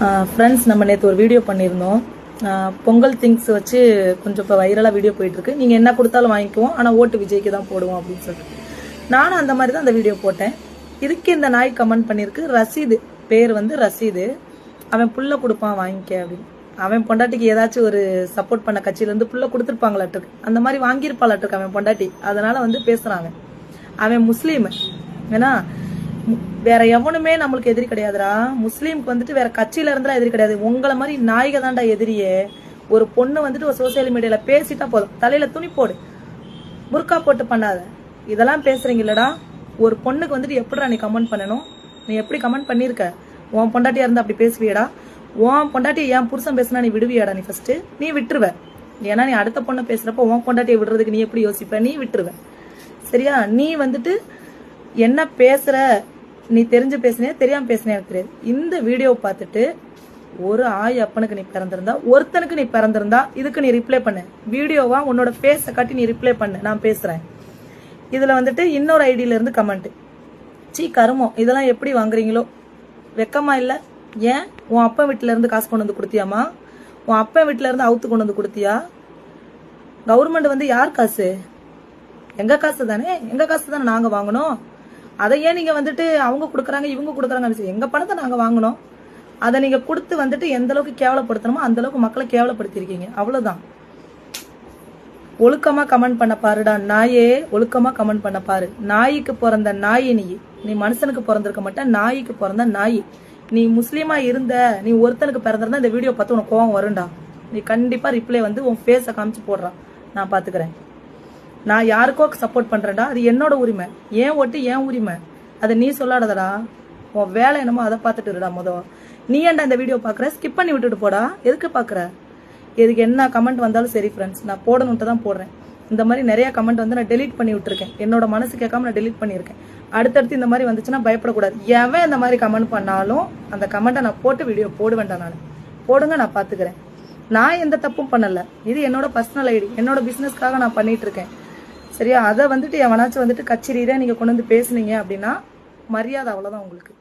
Friends நம்ம நேற்று ஒரு வீடியோ பண்ணியிருந்தோம். பொங்கல் திங்ஸ் வச்சு கொஞ்சம் இப்போ வைரலாக வீடியோ போயிட்டுருக்கு. நீங்கள் என்ன கொடுத்தாலும் வாங்கிக்குவோம். ஆனால் ஓட்டு விஜய்க்கு தான் போடுவோம் அப்படின்னு சொல்லிட்டு. நானும் அந்த மாதிரி தான் அந்த வீடியோ போட்டேன். இதுக்கு இந்த நாய் கமெண்ட் பண்ணியிருக்கு. ரசீது. பேர் வந்து ரசீது. அவன் புள்ள கொடுப்பான் வாங்கிக்க அப்படின்னு. அவன் பொண்டாட்டிக்கு ஏதாச்சும் ஒரு சப்போர்ட் பண்ண கட்சியிலேருந்து புள்ள கொடுத்துருப்பாங்களாட்டுருக்கு அந்த மாதிரி வாங்கியிருப்பாளாட்டுக்கு அவன் பொண்டாட்டி. அதனால வந்து பேசுகிறான் அவன் முஸ்லீம். ஏன்னா வேற எவனுமே நம்மளுக்கு எதிரி கிடையாதுடா. முஸ்லீம்க்கு வந்துட்டு வேற கட்சியில இருந்தா எதிரி கிடையாது. உங்களை மாதிரி நாய்க தான்டா எதிரியே. ஒரு பொண்ணு வந்துட்டு ஒரு சோசியல் மீடியால பேசிட்டா போதும். தலையில துணி போடு. புர்கா போட்டு பண்ணாத. இதெல்லாம் பேசுறீங்கல்லடா ஒரு பொண்ணுக்கு வந்துட்டு எப்படிடா நீ கமெண்ட் பண்ணணும்? நீ எப்படி கமெண்ட் பண்ணிருக்க? உன் பொண்டாட்டியா இருந்தா அப்படி பேசுவியடா. உன் பொண்டாட்டி என் புருஷன் பேசுனா நீ விடுவியாடா நீ ஃபர்ஸ்ட் நீ விட்டுருவ. ஏன்னா நீ அடுத்த பொண்ணை பேசுறப்ப உன் பொண்டாட்டியை விடுறதுக்கு நீ எப்படி யோசிப்ப? நீ விட்டுருவ. சரியா? நீ வந்துட்டு என்ன பேசுற? நீ தெரிஞ்சு பேசினே தெரியாம பேசுனே எனக்கு தெரியாது இந்த வீடியோவை பார்த்துட்டு ஒரு ஆய் அப்பனுக்கு நீ பிறந்திருந்தா ஒருத்தனுக்கு நீ பிறந்திருந்தா இதுக்கு நீ ரிப்ளை பண்ணு. வீடியோவா உன்னோட ஃபேஸை காட்டி நீ ரிப்ளை பண்ணு. நான் பேசுறேன். இதுல வந்துட்டு இன்னொரு ஐடியில இருந்து கமெண்ட் சீ கருமம். இதெல்லாம் எப்படி வாங்குறீங்களோ? வெக்கமா இல்ல? ஏன்? உன் அப்பா வீட்டுல இருந்து காசு கொண்டு வந்து கொடுத்தியாமா உன் அப்பன் வீட்டுல இருந்து அவுத்து கொண்டு வந்து கொடுத்தியா? கவர்மெண்ட் வந்து யார் காசு? எங்க காசு தானே? எங்க காசு தானே நாங்க வாங்கணும்? அதை ஏன் நீங்க வந்துட்டு அவங்க கொடுக்குறாங்க இவங்க கொடுக்குறாங்க எங்க பணத்தை நாங்க வாங்கினோம். அதை நீங்க கொடுத்து வந்துட்டு எந்த அளவுக்கு கேவலப்படுத்தணுமோ அந்த அளவுக்கு மக்களை கேவலப்படுத்திருக்கீங்க அவ்வளவுதான். ஒழுக்கமா கமெண்ட் பண்ண பாருடா நாயே ஒழுக்கமா கமெண்ட் பண்ண பாரு. நாய்க்கு பிறந்த நாய் நீ. நீ மனுஷனுக்கு பிறந்திருக்க மாட்டேன் நாய்க்கு பிறந்த நாய். நீ முஸ்லீமா இருந்த நீ ஒருத்தனுக்கு பிறந்திருந்தா இந்த வீடியோ பார்த்து உனக்கு கோவம் வரும்டா. நீ கண்டிப்பா ரிப்ளை வந்து உன் ஃபேஸை காமிச்சு போடுறான் நான் பாத்துக்கிறேன். நான் யாருக்கோ சப்போர்ட் பண்றேன்டா அது என்னோட உரிமை. ஏன் ஓட்டு ஏன் உரிமை? அதை நீ சொல்லாதடா. உன் வேலை என்னமோ அதை பார்த்துட்டு இருடா முத. நீ ஏன்டா இந்த வீடியோ பாக்குற ஸ்கிப் பண்ணி விட்டுட்டு போடா. எதுக்கு பாக்குற இதுக்கு என்ன கமெண்ட் வந்தாலும் சரி ஃப்ரெண்ட்ஸ் நான் போடணுன்ட்டு தான் போடுறேன். இந்த மாதிரி நிறைய கமெண்ட் வந்து நான் டெலீட் பண்ணி விட்டுருக்கேன். என்னோட மனசு கேட்காம நான் டெலீட் பண்ணியிருக்கேன். அடுத்தடுத்து இந்த மாதிரி வந்துச்சுன்னா பயப்படக்கூடாது. எவன் இந்த மாதிரி கமெண்ட் பண்ணாலும் அந்த கமெண்ட்டை நான் போட்டு வீடியோ போடுவேன்டா நான். போடுங்க நான் பாத்துக்கிறேன் நான் எந்த தப்பும் பண்ணல. இது என்னோட பர்சனல் ஐடி என்னோட பிசினஸ்க்காக நான் பண்ணிட்டு இருக்கேன். சரியா? அதை வந்துட்டு எவனாச்சும் வந்துட்டு கச்சேரியில நீங்கள் கொண்டு வந்து பேசுனீங்க அப்படின்னா மரியாதை அவ்வளோதான் உங்களுக்கு.